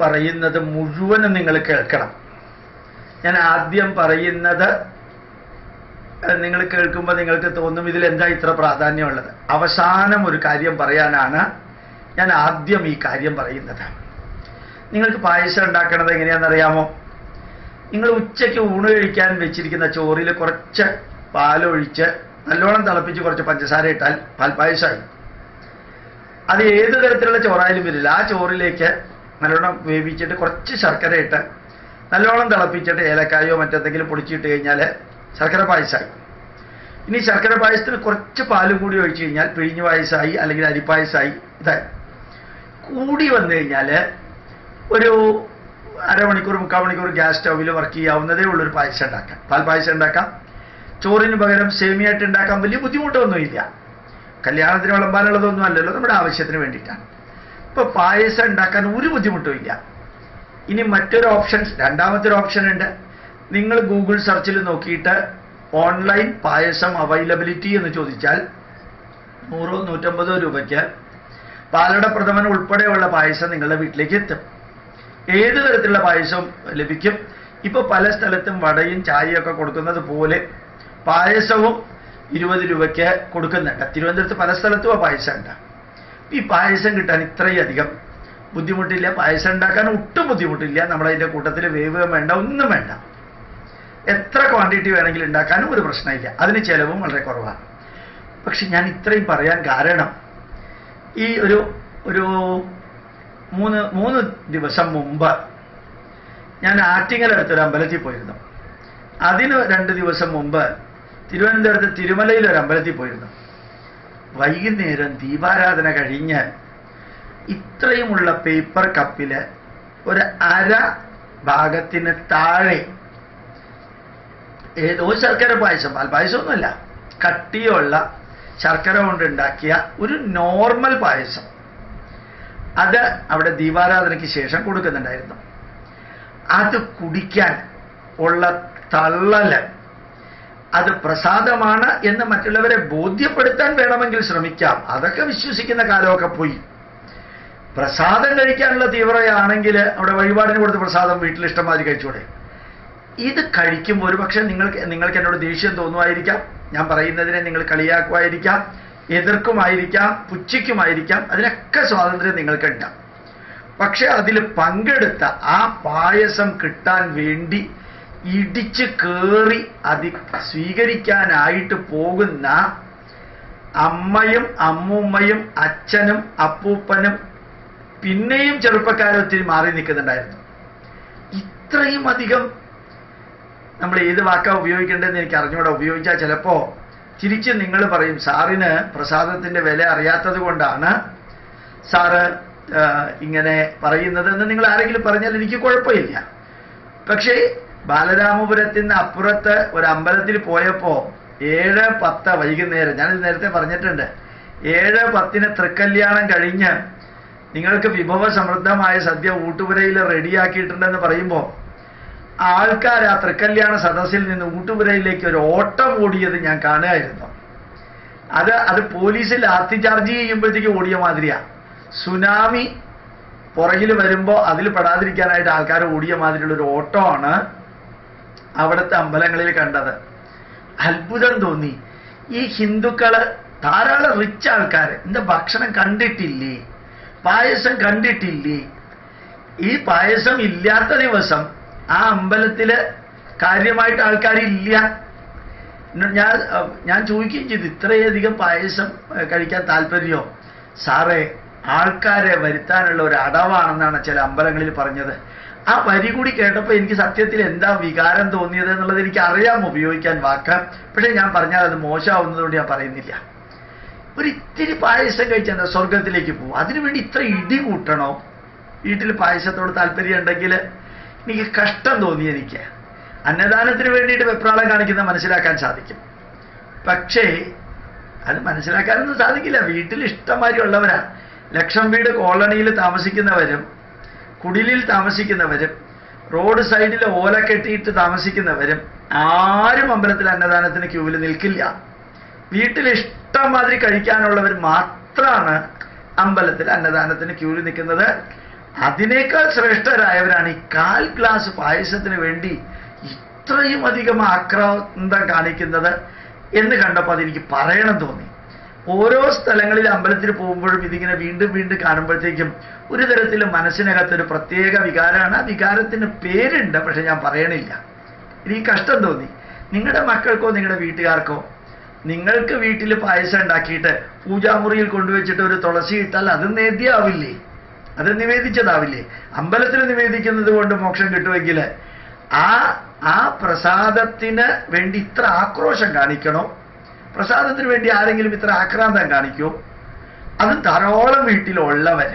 പറയുന്നത് മുഴുവനും നിങ്ങൾ കേൾക്കണം. ഞാൻ ആദ്യം പറയുന്നത് നിങ്ങൾ കേൾക്കുമ്പോൾ നിങ്ങൾക്ക് തോന്നും ഇതിൽ എന്താ ഇത്ര പ്രാധാന്യമുള്ളത്. അവസാനം ഒരു കാര്യം പറയാനാണ് ഞാൻ ആദ്യം ഈ കാര്യം പറയുന്നത്. നിങ്ങൾക്ക് പായസം ഉണ്ടാക്കണത് എങ്ങനെയാണെന്നറിയാമോ? നിങ്ങൾ ഉച്ചയ്ക്ക് ഊണ് കഴിക്കാൻ വെച്ചിരിക്കുന്ന ചോറിൽ കുറച്ച് പാലൊഴിച്ച് നല്ലോണം തിളപ്പിച്ച് കുറച്ച് പഞ്ചസാര ഇട്ടാൽ പാൽപ്പായസമായി അത് ഏത് തരത്തിലുള്ള ചോറായാലും വരില്ല. ആ ചോറിലേക്ക് നല്ലോണം വേവിച്ചിട്ട് കുറച്ച് ശർക്കര ഇട്ട് നല്ലോണം തിളപ്പിച്ചിട്ട് ഏലക്കായോ മറ്റെന്തെങ്കിലും പൊടിച്ചിട്ട് കഴിഞ്ഞാൽ ശർക്കര പായസമായി ഇനി ശർക്കര പായസത്തിന് കുറച്ച് പാൽ കൂടി ഒഴിച്ചു കഴിഞ്ഞാൽ പിഴിഞ്ഞു പായസമായി അല്ലെങ്കിൽ അരിപ്പായസമായി ഇതായി. കൂടി വന്നു കഴിഞ്ഞാൽ ഒരു അരമണിക്കൂർ മുക്കാൽ മണിക്കൂർ ഗ്യാസ് സ്റ്റൗവിൽ വർക്ക് ചെയ്യാവുന്നതേ ഉള്ളൊരു പായസം ഉണ്ടാക്കാം പാൽ പായസം ഉണ്ടാക്കാം. ചോറിന് പകരം സേമിയായിട്ട് ഉണ്ടാക്കാൻ വലിയ ബുദ്ധിമുട്ടൊന്നുമില്ല. കല്യാണത്തിന് വിളമ്പാനുള്ളതൊന്നും അല്ലല്ലോ നമ്മുടെ ആവശ്യത്തിന് വേണ്ടിയിട്ടാണ്. ഇപ്പൊ പായസം ഉണ്ടാക്കാൻ ഒരു ബുദ്ധിമുട്ടും ഇല്ല ഇനി മറ്റൊരു ഓപ്ഷൻസ് രണ്ടാമത്തെ ഒരു ഓപ്ഷൻ ഉണ്ട്. നിങ്ങൾ ഗൂഗിൾ സെർച്ചിൽ നോക്കിയിട്ട് ഓൺലൈൻ പായസം അവൈലബിലിറ്റി എന്ന് ചോദിച്ചാൽ നൂറോ നൂറ്റമ്പതോ രൂപയ്ക്ക് പാലട പ്രഥമൻ ഉൾപ്പെടെയുള്ള പായസം നിങ്ങളുടെ വീട്ടിലേക്ക് എത്തും. ഏത് തരത്തിലുള്ള പായസം ലഭിക്കും? ഇപ്പൊ പല സ്ഥലത്തും വടയും ചായയൊക്കെ കൊടുക്കുന്നത് പോലെ പായസവും ഇരുപത് രൂപയ്ക്ക് കൊടുക്കുന്നുണ്ട്. തിരുവനന്തപുരത്ത് പല സ്ഥലത്തും ആ പായസം ഉണ്ട്. ഈ പായസം കിട്ടാൻ ഇത്രയധികം ബുദ്ധിമുട്ടില്ല. പായസം ഉണ്ടാക്കാൻ ഒട്ടും ബുദ്ധിമുട്ടില്ല. നമ്മളതിന്റെ കൂട്ടത്തിൽ വേവ് വേണ്ട ഒന്നും വേണ്ട. എത്ര ക്വാണ്ടിറ്റി വേണമെങ്കിലും ഉണ്ടാക്കാനും ഒരു പ്രശ്നമില്ല. അതിന് ചിലവും വളരെ കുറവാണ്. പക്ഷെ ഞാൻ ഇത്രയും പറയാൻ കാരണം ഈ ഒരു ഒരു മൂന്ന് മൂന്ന് ദിവസം മുമ്പ് ഞാൻ ആറ്റിങ്ങൽ അടുത്തൊരു അമ്പലത്തിൽ പോയിരുന്നു. അതിന് രണ്ട് ദിവസം മുമ്പ് തിരുവനന്തപുരത്ത് തിരുമലയിൽ ഒരു അമ്പലത്തിൽ പോയിരുന്നു. വൈകുന്നേരം ദീപാരാധന കഴിഞ്ഞ് ഇത്രയുമുള്ള പേപ്പർ കപ്പിൽ ഒരു അര ഭാഗത്തിന് താഴെ ഏതോ ശർക്കര പായസം പാൽപായസമൊന്നുമല്ല കട്ടിയുള്ള ശർക്കര കൊണ്ടുണ്ടാക്കിയ ഒരു നോർമൽ പായസം. അത് അവിടെ ദീപാരാധനയ്ക്ക് ശേഷം കൊടുക്കുന്നുണ്ടായിരുന്നു. അത് കുടിക്കാൻ ഉള്ള തള്ളൽ അത് പ്രസാദമാണ് എന്ന് മറ്റുള്ളവരെ ബോധ്യപ്പെടുത്താൻ വേണമെങ്കിൽ ശ്രമിക്കാം. അതൊക്കെ വിശ്വസിക്കുന്ന കാലമൊക്കെ പോയി. പ്രസാദം കഴിക്കാനുള്ള തീവ്രയാണെങ്കിൽ അവിടെ വഴിപാടിന് കൊടുത്ത് പ്രസാദം വീട്ടിൽ ഇഷ്ടമാതിരി കഴിച്ചൂടെ. ഇത് കഴിക്കുമ്പോൾ ഒരു പക്ഷേ നിങ്ങൾക്ക് നിങ്ങൾക്ക് എന്നോട് ദേഷ്യം തോന്നുമായിരിക്കാം. ഞാൻ പറയുന്നതിനെ നിങ്ങൾ കളിയാക്കുമായിരിക്കാം. എതിർക്കുമായിരിക്കാം. പുച്ഛിക്കുമായിരിക്കാം. അതിനൊക്കെ സ്വാതന്ത്ര്യം നിങ്ങൾക്കുണ്ട്. പക്ഷെ അതിൽ പങ്കെടുത്ത ആ പായസം കിട്ടാൻ വേണ്ടി ഇടിച്ച് കേറി അതി സ്വീകരിക്കാനായിട്ട് പോകുന്ന അമ്മയും അമ്മൂമ്മയും അച്ഛനും അപ്പൂപ്പനും പിന്നെയും ചെറുപ്പക്കാരൊത്തിരി മാറി നിൽക്കുന്നുണ്ടായിരുന്നു. ഇത്രയും അധികം നമ്മൾ ഏത് വാക്കാ ഉപയോഗിക്കേണ്ടതെന്ന് എനിക്ക് അറിഞ്ഞൂടെ ഉപയോഗിച്ചാൽ ചിലപ്പോ തിരിച്ച് നിങ്ങൾ പറയും സാറിന് പ്രസാദത്തിന്റെ വില അറിയാത്തത് കൊണ്ടാണ് സാറ് ഇങ്ങനെ പറയുന്നതെന്ന് നിങ്ങൾ ആരെങ്കിലും പറഞ്ഞാൽ എനിക്ക് കുഴപ്പമില്ല. പക്ഷേ ബാലരാമപുരത്തിൽ നിന്ന് അപ്പുറത്ത് ഒരു അമ്പലത്തിൽ പോയപ്പോ ഏഴ് പത്ത് വൈകുന്നേരം ഞാനിത് നേരത്തെ പറഞ്ഞിട്ടുണ്ട്. ഏഴ് പത്തിന് തൃക്കല്യാണം കഴിഞ്ഞ് നിങ്ങൾക്ക് വിഭവ സമൃദ്ധമായ സദ്യ ഊട്ടുപുരയിൽ റെഡിയാക്കിയിട്ടുണ്ടെന്ന് പറയുമ്പോൾ ആൾക്കാർ ആ തൃക്കല്യാണ സദസ്സിൽ നിന്ന് ഊട്ടുപുരയിലേക്ക് ഒരു ഓട്ടം ഓടിയത് ഞാൻ കാണുകയായിരുന്നു. അത് അത് പോലീസിൽ ലാത്തി ചാർജ് ചെയ്യുമ്പോഴത്തേക്ക് ഓടിയ മാതിരിയാ. സുനാമി പുറകിൽ വരുമ്പോൾ അതിൽ പെടാതിരിക്കാനായിട്ട് ആൾക്കാർ ഓടിയ മാതിരിയുള്ള ഒരു ഓട്ടമാണ് അവിടുത്തെ അമ്പലങ്ങളിൽ കണ്ടത്. അത്ഭുതം തോന്നി. ഈ ഹിന്ദുക്കൾ ധാരാളം റിച്ച് ആൾക്കാർ എന്താ ഭക്ഷണം കണ്ടിട്ടില്ലേ? പായസം കണ്ടിട്ടില്ലേ? ഈ പായസം ഇല്ലാത്ത ദിവസം ആ അമ്പലത്തിൽ കാര്യമായിട്ട് ആൾക്കാരില്ല. ഞാൻ ഞാൻ ചോദിക്കുകയും ചെയ്തു ഇത്രയധികം പായസം കഴിക്കാൻ താല്പര്യമോ സാറേ ആൾക്കാരെ വരുത്താനുള്ള ഒരു അടവാണെന്നാണ് ചില അമ്പലങ്ങളിൽ പറഞ്ഞത്. ആ വരി കൂടി കേട്ടപ്പോൾ എനിക്ക് സത്യത്തിൽ എന്താ വികാരം തോന്നിയത് എന്നുള്ളത് എനിക്ക് അറിയാം ഉപയോഗിക്കാൻ വാക്ക്. പക്ഷേ ഞാൻ പറഞ്ഞാൽ അത് മോശമാവുന്നതുകൊണ്ട് ഞാൻ പറയുന്നില്ല. ഒരു ഇത്തിരി പായസം കഴിച്ചാൽ എന്താ സ്വർഗത്തിലേക്ക് പോകും. അതിനുവേണ്ടി ഇത്ര ഇടി കൂട്ടണോ? വീട്ടിൽ പായസത്തോട് താല്പര്യം ഉണ്ടെങ്കിൽ എനിക്ക് കഷ്ടം തോന്നി എനിക്ക്. അന്നദാനത്തിന് വേണ്ടിയിട്ട് വെപ്രാളം കാണിക്കുന്ന മനസ്സിലാക്കാൻ സാധിക്കും. പക്ഷേ അത് മനസ്സിലാക്കാനൊന്നും സാധിക്കില്ല. വീട്ടിൽ ഇഷ്ടംമാരി ഉള്ളവരാ. ലക്ഷം വീട് കോളനിയിൽ താമസിക്കുന്നവരും കുടിലിൽ താമസിക്കുന്നവരും റോഡ് സൈഡിൽ ഓല കെട്ടിയിട്ട് താമസിക്കുന്നവരും ആരും അമ്പലത്തിൽ അന്നദാനത്തിന് ക്യൂവിൽ നിൽക്കില്ല. വീട്ടിൽ ഇഷ്ടം മാതിരി കഴിക്കാനുള്ളവർ മാത്രമാണ് അമ്പലത്തിൽ അന്നദാനത്തിന് ക്യൂവിൽ നിൽക്കുന്നത്. അതിനേക്കാൾ ശ്രേഷ്ഠരായവരാണ് ഈ കാൽ ഗ്ലാസ് പായസത്തിന് വേണ്ടി ഇത്രയും അധികം ആക്രാന്തം കാണിക്കുന്നത് എന്ന് കണ്ടപ്പോൾ അതെനിക്ക് പറയണം തോന്നി. ഓരോ സ്ഥലങ്ങളിൽ അമ്പലത്തിൽ പോകുമ്പോഴും ഇതിങ്ങനെ വീണ്ടും വീണ്ടും കാണുമ്പോഴത്തേക്കും ഒരു തരത്തിൽ മനസ്സിനകത്ത് ഒരു പ്രത്യേക വികാരമാണ്. ആ വികാരത്തിന് പേരുണ്ട് പക്ഷെ ഞാൻ പറയണില്ല. എനിക്ക് കഷ്ടം തോന്നി. നിങ്ങളുടെ മക്കൾക്കോ നിങ്ങളുടെ വീട്ടുകാർക്കോ നിങ്ങൾക്ക് വീട്ടിൽ പായസം ഉണ്ടാക്കിയിട്ട് പൂജാമുറിയിൽ കൊണ്ടുവച്ചിട്ട് ഒരു തുളസി ഇട്ടാൽ അത് നേദ്യാവില്ലേ അത് നിവേദിച്ചതാവില്ലേ? അമ്പലത്തിൽ നിവേദിക്കുന്നത് കൊണ്ട് മോക്ഷം കിട്ടുമെങ്കിൽ ആ ആ പ്രസാദത്തിന് വേണ്ടി ഇത്ര ആക്രോശം കാണിക്കണോ? പ്രസാദത്തിന് വേണ്ടി ആരെങ്കിലും ഇത്ര ആക്രാന്തം കാണിക്കുമോ അത് ധാരാളം വീട്ടിലുള്ളവർ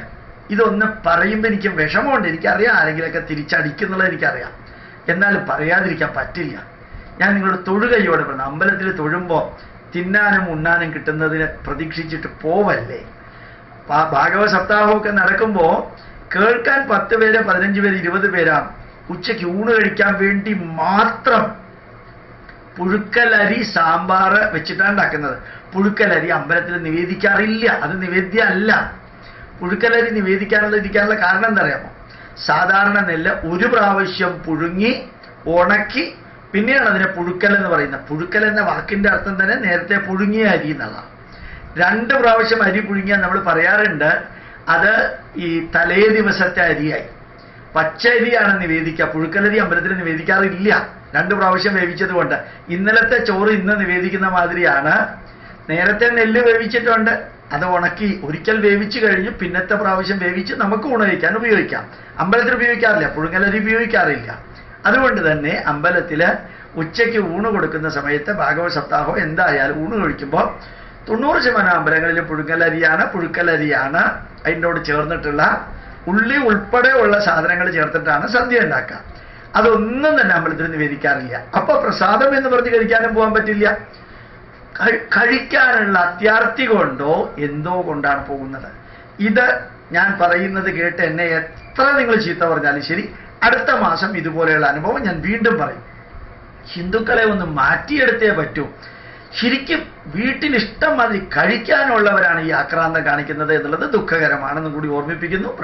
ഇതൊന്ന് പറയുമ്പോൾ എനിക്ക് വിഷമമുണ്ട്. എനിക്കറിയാം ആരെങ്കിലൊക്കെ തിരിച്ചടിക്കുന്നുള്ളത് എനിക്കറിയാം. എന്നാലും പറയാതിരിക്കാൻ പറ്റില്ല. ഞാൻ നിങ്ങളുടെ തൊഴുകയോടെ പറഞ്ഞു. അമ്പലത്തിൽ തൊഴുമ്പോൾ തിന്നാനും ഉണ്ണാനും കിട്ടുന്നതിനെ പ്രതീക്ഷിച്ചിട്ട് പോവല്ലേ? ഭാഗവത സപ്താഹമൊക്കെ നടക്കുമ്പോൾ കേൾക്കാൻ പത്ത് പേര് പതിനഞ്ച് പേര് ഇരുപത് പേരാണ് ഉച്ചയ്ക്ക് ഊണ് കഴിക്കാൻ വേണ്ടി മാത്രം പുഴുക്കലരി സാമ്പാർ വെച്ചിട്ടാണ് ഉണ്ടാക്കുന്നത്. പുഴുക്കലരി അമ്പലത്തിൽ നിവേദിക്കാറില്ല. അത് നിവേദ്യ അല്ല പുഴുക്കലരി നിവേദിക്കാനുള്ള ഇരിക്കാനുള്ള കാരണം എന്താ അറിയാമോ സാധാരണ നെല്ല് ഒരു പ്രാവശ്യം പുഴുങ്ങി ഉണക്കി പിന്നെയാണ് അതിനെ പുഴുക്കൽ എന്ന് പറയുന്നത്. പുഴുക്കൽ എന്ന വാക്കിന്റെ അർത്ഥം തന്നെ നേരത്തെ പുഴുങ്ങിയ അരി എന്നുള്ളതാണ്. രണ്ട് പ്രാവശ്യം അരി പുഴുങ്ങിയാൽ നമ്മൾ പറയാറുണ്ട് അത് ഈ തലേ ദിവസത്തെ അരിയായി. പച്ച അരിയാണ് നിവേദിക്കുക. പുഴുക്കലരി അമ്പലത്തിൽ നിവേദിക്കാറില്ല. രണ്ട് പ്രാവശ്യം വേവിച്ചത് കൊണ്ട് ഇന്നലത്തെ ചോറ് ഇന്ന് നിവേദിക്കുന്ന മാതിരിയാണ്. നേരത്തെ നെല്ല് വേവിച്ചിട്ടുണ്ട്. അത് ഉണക്കി ഒരിക്കൽ വേവിച്ചു കഴിഞ്ഞു പിന്നത്തെ പ്രാവശ്യം വേവിച്ച് നമുക്ക് ഉണവിക്കാൻ ഉപയോഗിക്കാം. അമ്പലത്തിൽ ഉപയോഗിക്കാറില്ല പുഴുങ്ങലരി ഉപയോഗിക്കാറില്ല. അതുകൊണ്ട് തന്നെ അമ്പലത്തിൽ ഉച്ചയ്ക്ക് ഊണ് കൊടുക്കുന്ന സമയത്ത് ഭാഗവത സപ്താഹം എന്തായാലും ഊണ് കഴിക്കുമ്പോൾ തൊണ്ണൂറ് ശതമാനം അമ്പലങ്ങളിൽ പുഴുങ്ങലരിയാണ് പുഴുക്കലരിയാണ്. അതിനോട് ചേർന്നിട്ടുള്ള ഉള്ളി ഉൾപ്പെടെയുള്ള സാധനങ്ങൾ ചേർത്തിട്ടാണ് സദ്യ ഉണ്ടാക്കുക. അതൊന്നും തന്നെ അമ്പലത്തിൽ നിവേദിക്കാറില്ല. അപ്പൊ പ്രസാദം എന്ന് പറഞ്ഞ് കഴിക്കാനും പോകാൻ പറ്റില്ല. കഴിക്കാനുള്ള അത്യാർത്ഥി കൊണ്ടോ എന്തോ കൊണ്ടാണ് പോകുന്നത്. ഇത് ഞാൻ പറയുന്നത് കേട്ട് എന്നെ എത്ര നിങ്ങൾ ചീത്ത പറഞ്ഞാലും ശരി അടുത്ത മാസം ഇതുപോലെയുള്ള അനുഭവം ഞാൻ വീണ്ടും പറയും. ഹിന്ദുക്കളെ ഒന്ന് മാറ്റിയെടുത്തേ പറ്റൂ. ശരിക്കും വീട്ടിൽ ഇഷ്ടം മാതിരി കഴിക്കാനുള്ളവരാണ് ഈ ആക്രാന്തം കാണിക്കുന്നത് എന്നുള്ളത് ദുഃഖകരമാണെന്നും കൂടി ഓർമ്മിപ്പിക്കുന്നു.